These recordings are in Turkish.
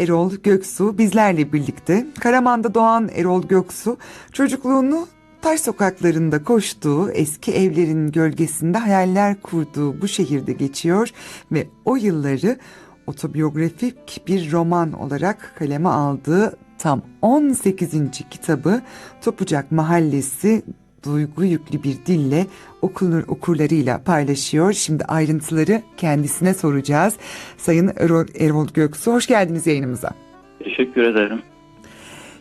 Erol Göksu bizlerle birlikte. Karaman'da doğan Erol Göksu çocukluğunu taş sokaklarında koştuğu, eski evlerin gölgesinde hayaller kurduğu bu şehirde geçiyor ve o yılları otobiyografik bir roman olarak kaleme aldığı tam 18. kitabı Topucak Mahallesi duygu yüklü bir dille okur, okurlarıyla paylaşıyor. Şimdi ayrıntıları kendisine soracağız. Sayın Erol, Erol Göksu hoş geldiniz yayınımıza. Teşekkür ederim.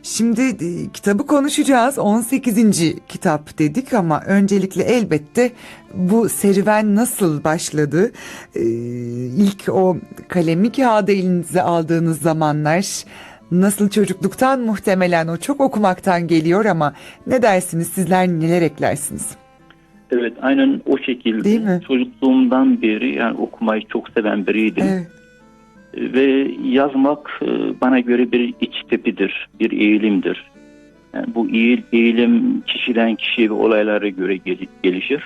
Şimdi e, kitabı konuşacağız. 18. kitap dedik ama öncelikle elbette bu serüven nasıl başladı? Ee, ilk o kalemi kağıdı elinize aldığınız zamanlar nasıl çocukluktan muhtemelen o çok okumaktan geliyor ama ne dersiniz sizler neler eklersiniz? Evet aynen o şekilde. Değil mi? Çocukluğumdan beri yani okumayı çok seven biriydim. Evet. Ve yazmak e, bana göre bir iç tepidir, bir eğilimdir. Yani bu eğil, eğilim kişiden kişiye ve olaylara göre gel- gelişir.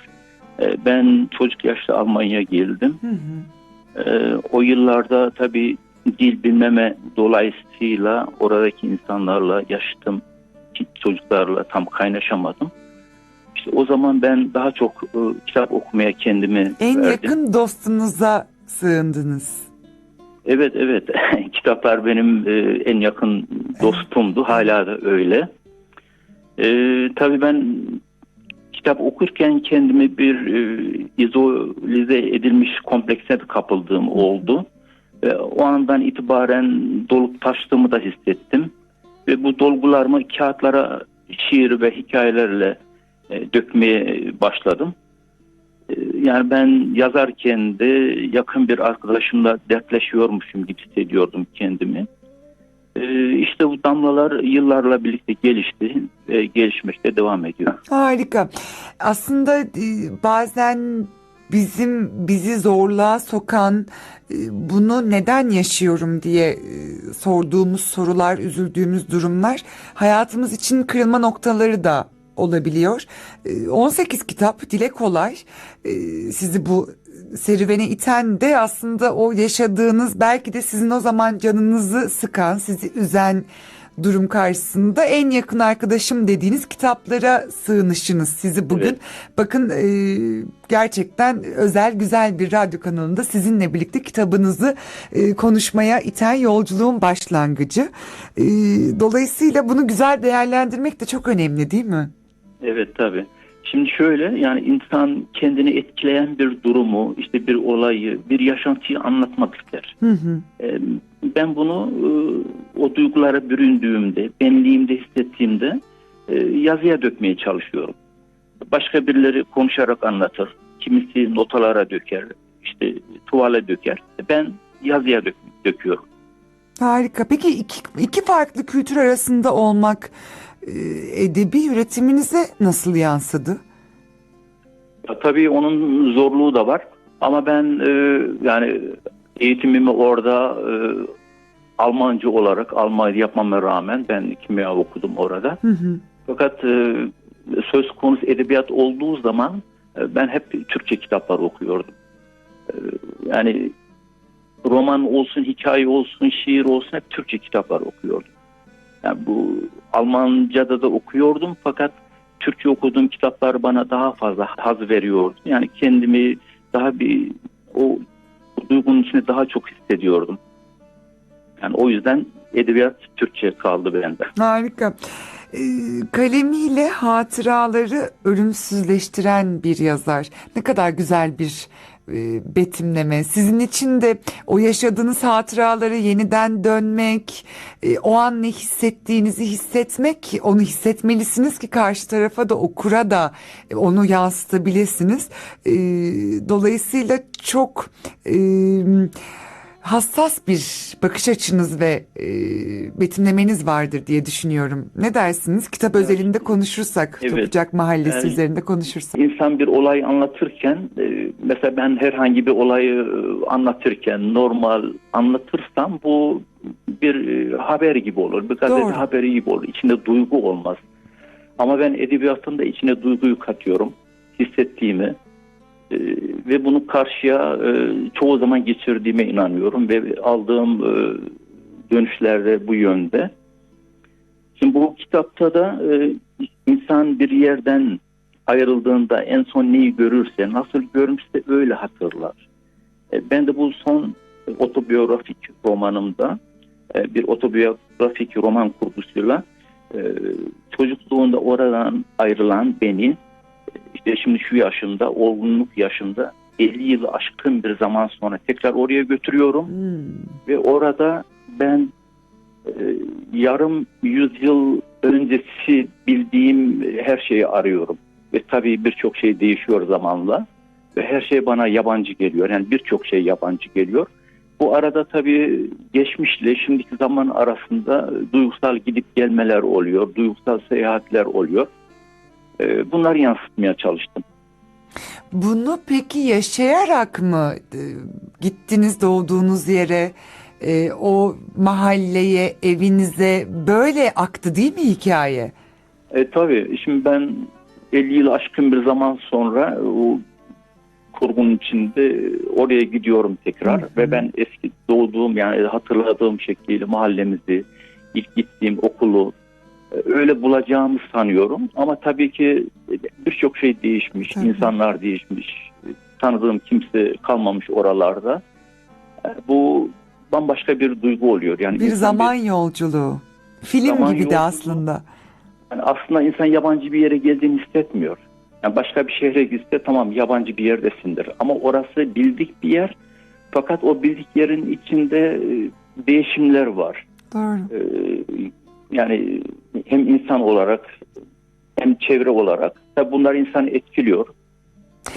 E, Ben çocuk yaşta Almanya'ya geldim. Hı hı. E, O yıllarda tabii dil bilmeme dolayısıyla oradaki insanlarla yaşıtım çocuklarla tam kaynaşamadım. İşte o zaman ben daha çok e, kitap okumaya kendimi En verdim. yakın dostunuza sığındınız. Evet evet kitaplar benim e, en yakın dostumdu hala da öyle. E, tabii ben kitap okurken kendimi bir e, izolize edilmiş komplekse kapıldığım oldu. Ve o andan itibaren dolup taştığımı da hissettim. Ve bu dolgularımı kağıtlara şiir ve hikayelerle e, dökmeye başladım. E, Yani ben yazarken de yakın bir arkadaşımla dertleşiyormuşum gibi hissediyordum kendimi. E, İşte bu damlalar yıllarla birlikte gelişti ve gelişmekte devam ediyor. Harika. Aslında e, bazen bizim bizi zorluğa sokan e, bunu neden yaşıyorum diye e, sorduğumuz sorular, üzüldüğümüz durumlar hayatımız için kırılma noktaları da olabiliyor. E, 18 kitap dile kolay. E, Sizi bu serüvene iten de aslında o yaşadığınız belki de sizin o zaman canınızı sıkan, sizi üzen durum karşısında en yakın arkadaşım dediğiniz kitaplara sığınışınız sizi bugün. Evet. Bakın e, gerçekten özel güzel bir radyo kanalında sizinle birlikte kitabınızı e, konuşmaya iten yolculuğun başlangıcı. E, dolayısıyla bunu güzel değerlendirmek de çok önemli değil mi? Evet tabii. Şimdi şöyle yani insan kendini etkileyen bir durumu, işte bir olayı, bir yaşantıyı anlatmak ister. Hı hı. Ee, Ben bunu e, o duygulara büründüğümde, benliğimde hissettiğimde e, yazıya dökmeye çalışıyorum. Başka birileri konuşarak anlatır. Kimisi notalara döker, işte tuvale döker. Ben yazıya dök, döküyorum. Harika. Peki iki, iki farklı kültür arasında olmak edebi üretiminize nasıl yansıdı? Ya, tabii onun zorluğu da var. Ama ben e, yani eğitimimi orada e, Almanca olarak Almanya yapmama rağmen ben kimya okudum orada. Hı hı. Fakat e, söz konusu edebiyat olduğu zaman e, ben hep Türkçe kitaplar okuyordum. E, yani roman olsun, hikaye olsun, şiir olsun hep Türkçe kitaplar okuyordum. Yani bu Almanca'da da okuyordum fakat Türkçe okuduğum kitaplar bana daha fazla haz veriyordu. Yani kendimi daha bir o, duygunun içinde daha çok hissediyordum. Yani o yüzden edebiyat Türkçe kaldı bende. Harika. Ee, kalemiyle hatıraları ölümsüzleştiren bir yazar. Ne kadar güzel bir e, betimleme. Sizin için de o yaşadığınız hatıraları yeniden dönmek, e, o an ne hissettiğinizi hissetmek, onu hissetmelisiniz ki karşı tarafa da okura da e, onu yansıtabilirsiniz. E, dolayısıyla çok e, hassas bir bakış açınız ve e, betimlemeniz vardır diye düşünüyorum. Ne dersiniz? Kitap Evet. özelinde konuşursak, Evet. Topucak Mahallesi Yani- üzerinde konuşursak. İnsan bir olay anlatırken e, mesela ben herhangi bir olayı e, anlatırken normal anlatırsam bu bir e, haber gibi olur. Bir gazete Doğru. haberi gibi olur. İçinde duygu olmaz. Ama ben edebiyatında içine duyguyu katıyorum. Hissettiğimi e, ve bunu karşıya e, çoğu zaman geçirdiğime inanıyorum ve aldığım e, dönüşler de bu yönde. Şimdi bu kitapta da e, insan bir yerden ayrıldığında en son neyi görürse, nasıl görmüşse öyle hatırlar. E, ben de bu son otobiyografik romanımda e, bir otobiyografik roman kurgusuyla e, çocukluğunda oradan ayrılan beni e, işte şimdi şu yaşımda, olgunluk yaşında 50 yılı aşkın bir zaman sonra tekrar oraya götürüyorum Hmm. ve orada ben e, yarım yüzyıl öncesi bildiğim her şeyi arıyorum. Ve tabii birçok şey değişiyor zamanla ve her şey bana yabancı geliyor. Yani birçok şey yabancı geliyor. Bu arada tabii geçmişle şimdiki zaman arasında duygusal gidip gelmeler oluyor, duygusal seyahatler oluyor. E, bunları yansıtmaya çalıştım. Bunu peki yaşayarak mı e, gittiniz doğduğunuz yere, e, o mahalleye, evinize böyle aktı değil mi hikaye? E, tabii şimdi ben 50 yıl aşkın bir zaman sonra o kurgunun içinde oraya gidiyorum tekrar Hı hı. ve ben eski doğduğum yani hatırladığım şekliyle mahallemizi, ilk gittiğim okulu e, öyle bulacağımı sanıyorum ama tabii ki birçok şey değişmiş, Tabii. insanlar değişmiş, tanıdığım kimse kalmamış oralarda. E, Bu bambaşka bir duygu oluyor. Yani Bir zaman yolculuğu. Film Zaman gibi de yolculuğu. aslında. Yani aslında insan yabancı bir yere geldiğini hissetmiyor. Yani başka bir şehre gitse tamam yabancı bir yerdesindir. Ama orası bildik bir yer. Fakat o bildik yerin içinde e, değişimler var. Doğru. E, Yani hem insan olarak hem çevre olarak. Tabii bunlar insanı etkiliyor.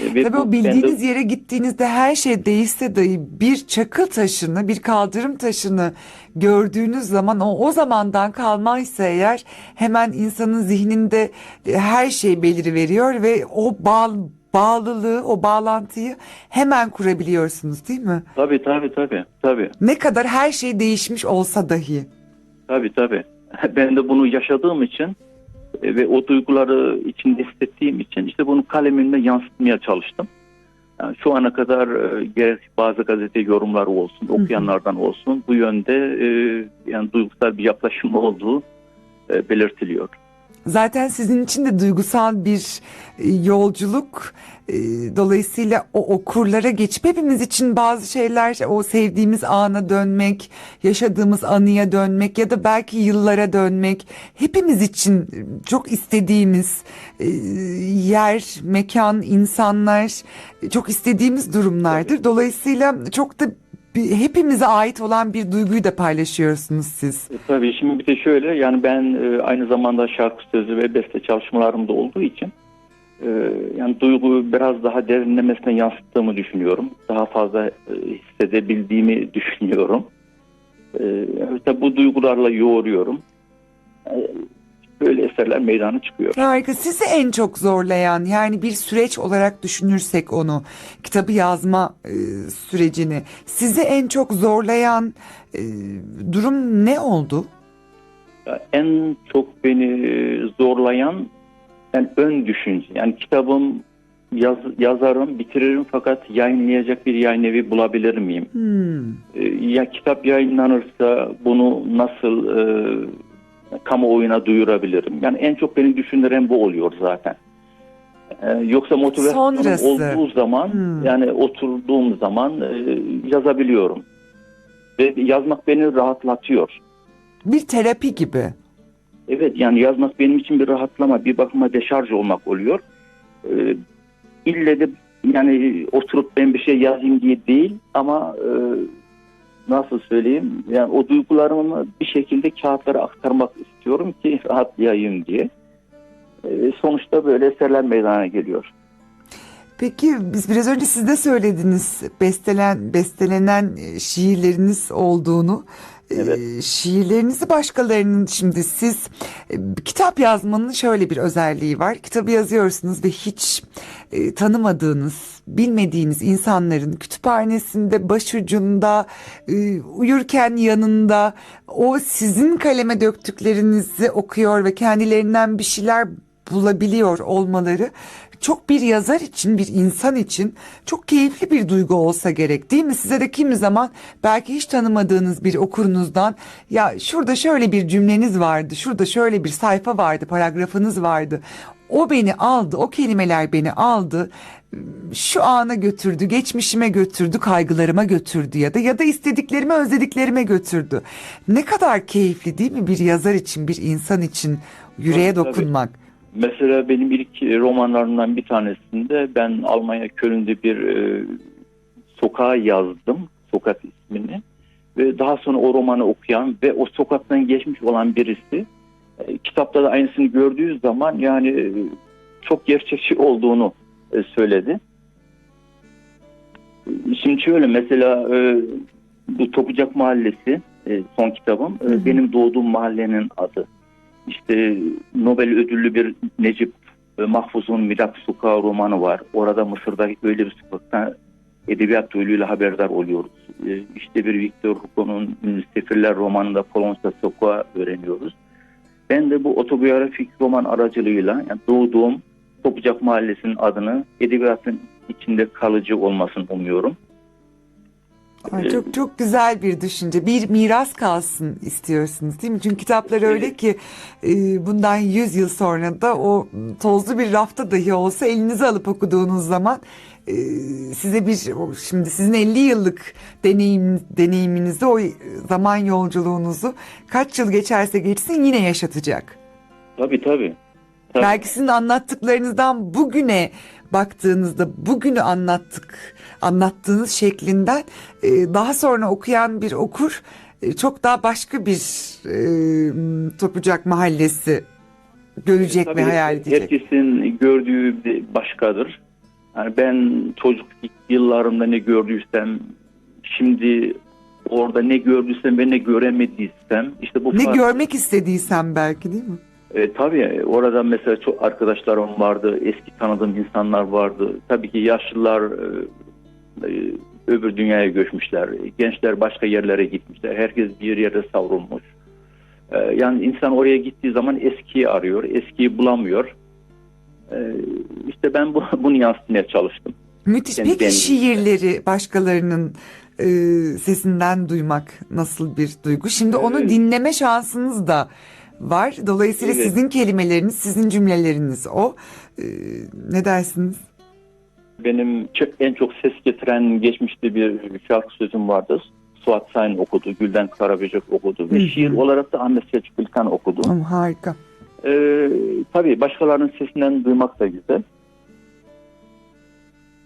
E, ve Tabii bu o bildiğiniz bende- yere gittiğinizde her şey değişse dahi bir çakıl taşını, bir kaldırım taşını gördüğünüz zaman o o zamandan kalmaysa eğer hemen insanın zihninde e, her şey beliriveriyor ve o bağ, bağlılığı, o bağlantıyı hemen kurabiliyorsunuz değil mi? Tabii tabii tabii. tabii. Ne kadar her şey değişmiş olsa dahi. Tabii tabii. Ben de bunu yaşadığım için e, ve o duyguları içinde hissettiğim için işte bunu kalemimle yansıtmaya çalıştım. Yani şu ana kadar e, gerek bazı gazete yorumları olsun, okuyanlardan olsun bu yönde e, yani duygusal bir yaklaşım olduğu belirtiliyor. Zaten sizin için de duygusal bir e, yolculuk. E, Dolayısıyla o okurlara geçip hepimiz için bazı şeyler o sevdiğimiz ana dönmek, yaşadığımız anıya dönmek ya da belki yıllara dönmek hepimiz için çok istediğimiz e, yer, mekan, insanlar çok istediğimiz durumlardır. Dolayısıyla çok da bir- hepimize ait olan bir duyguyu da paylaşıyorsunuz siz. E, Tabii şimdi bir de şöyle yani ben e, aynı zamanda şarkı sözü ve beste çalışmalarım da olduğu için e, yani duyguyu biraz daha derinlemesine yansıttığımı düşünüyorum. Daha fazla e, hissedebildiğimi düşünüyorum. E, tabii bu duygularla yoğuruyorum. E, böyle eserler meydana çıkıyor. Harika. Sizi en çok zorlayan yani bir süreç olarak düşünürsek onu kitabı yazma e, sürecini sizi en çok zorlayan e, durum ne oldu? En çok beni zorlayan yani ön düşünce. Yani kitabım yaz, yazarım, bitiririm fakat yayınlayacak bir yayın evi bulabilir miyim? Hmm. E, ya kitap yayınlanırsa bunu nasıl e, kamuoyuna duyurabilirim? Yani en çok beni düşündüren bu oluyor zaten. E, yoksa motivasyonum Sonrası. olduğu zaman Hmm. yani oturduğum zaman e, yazabiliyorum. Ve yazmak beni rahatlatıyor. Bir terapi gibi. Evet yani yazmak benim için bir rahatlama, bir bakıma deşarj olmak oluyor. Ee, ille de yani oturup ben bir şey yazayım diye değil ama e, nasıl söyleyeyim yani o duygularımı bir şekilde kağıtlara aktarmak istiyorum ki rahatlayayım diye. Ee, sonuçta böyle eserler meydana geliyor. Peki biz biraz önce siz de söylediniz bestelen bestelenen e, şiirleriniz olduğunu. Evet. Şiirlerinizi başkalarının şimdi siz e, kitap yazmanın şöyle bir özelliği var. Kitabı yazıyorsunuz ve hiç e, tanımadığınız, bilmediğiniz insanların kütüphanesinde, başucunda, e, uyurken yanında o sizin kaleme döktüklerinizi okuyor ve kendilerinden bir şeyler bulabiliyor olmaları çok bir yazar için, bir insan için çok keyifli bir duygu olsa gerek değil mi? Size de kimi zaman belki hiç tanımadığınız bir okurunuzdan ya şurada şöyle bir cümleniz vardı, şurada şöyle bir sayfa vardı, paragrafınız vardı. O beni aldı, o kelimeler beni aldı, şu ana götürdü, geçmişime götürdü, kaygılarıma götürdü ya da ya da istediklerime, özlediklerime götürdü. Ne kadar keyifli değil mi bir yazar için, bir insan için yüreğe Tabii, dokunmak? Mesela benim ilk romanlarımdan bir tanesinde ben Almanya Köln'de bir e, sokağa yazdım. Sokak ismini. Ve daha sonra o romanı okuyan ve o sokaktan geçmiş olan birisi e, kitapta da aynısını gördüğü zaman yani e, çok gerçekçi olduğunu e, söyledi. E, Şimdi şöyle mesela e, bu Topucak Mahallesi e, son kitabım. E. Benim doğduğum mahallenin adı. İşte Nobel ödüllü bir Necip e, Mahfuz'un Milat Sokağı romanı var. Orada Mısır'da öyle bir sokakta edebiyat yoluyla haberdar oluyoruz. E, İşte bir Victor Hugo'nun Sefirler romanında Polonca Sokağı öğreniyoruz. Ben de bu otobiyografik roman aracılığıyla yani doğduğum Topucak Mahallesi'nin adını edebiyatın içinde kalıcı olmasını umuyorum. Ay, çok çok güzel bir düşünce. Bir miras kalsın istiyorsunuz değil mi? Çünkü kitaplar öyle ki e, bundan 100 yıl sonra da o tozlu bir rafta dahi olsa elinize alıp okuduğunuz zaman e, size bir şimdi sizin 50 yıllık deneyim deneyiminizi o zaman yolculuğunuzu kaç yıl geçerse geçsin yine yaşatacak. Tabii tabii. Tabii. Belki sizin anlattıklarınızdan bugüne baktığınızda bugünü anlattık anlattığınız şeklinden e, daha sonra okuyan bir okur e, çok daha başka bir e, Topucak Mahallesi görecek Tabii ve hayal edecek. Herkesin gördüğü başkadır. Yani ben çocuk yıllarımda ne gördüysem, şimdi orada ne gördüysem ve ne göremediysem, işte bu Ne fark- görmek istediysem belki değil mi? E, tabii orada mesela çok arkadaşlarım vardı, eski tanıdığım insanlar vardı. Tabii ki yaşlılar e, e, öbür dünyaya göçmüşler, gençler başka yerlere gitmişler. Herkes bir yere savrulmuş. E, yani insan oraya gittiği zaman eskiyi arıyor, eskiyi bulamıyor. E, işte ben bu, bunu yansıtmaya çalıştım. Müthiş. Yani Peki ben- şiirleri başkalarının e, sesinden duymak nasıl bir duygu? Şimdi onu Evet. dinleme şansınız da var. Dolayısıyla Evet. sizin kelimeleriniz, sizin cümleleriniz o. E, ne dersiniz? Benim en çok ses getiren geçmişte bir şarkı sözüm vardı. Suat Sayn okudu, Gülden Karaböcek okudu ve Hı hı. şiir olarak da Ahmet Selçuk İlkan okudu. Oh, harika. Ee, tabii başkalarının sesinden duymak da güzel.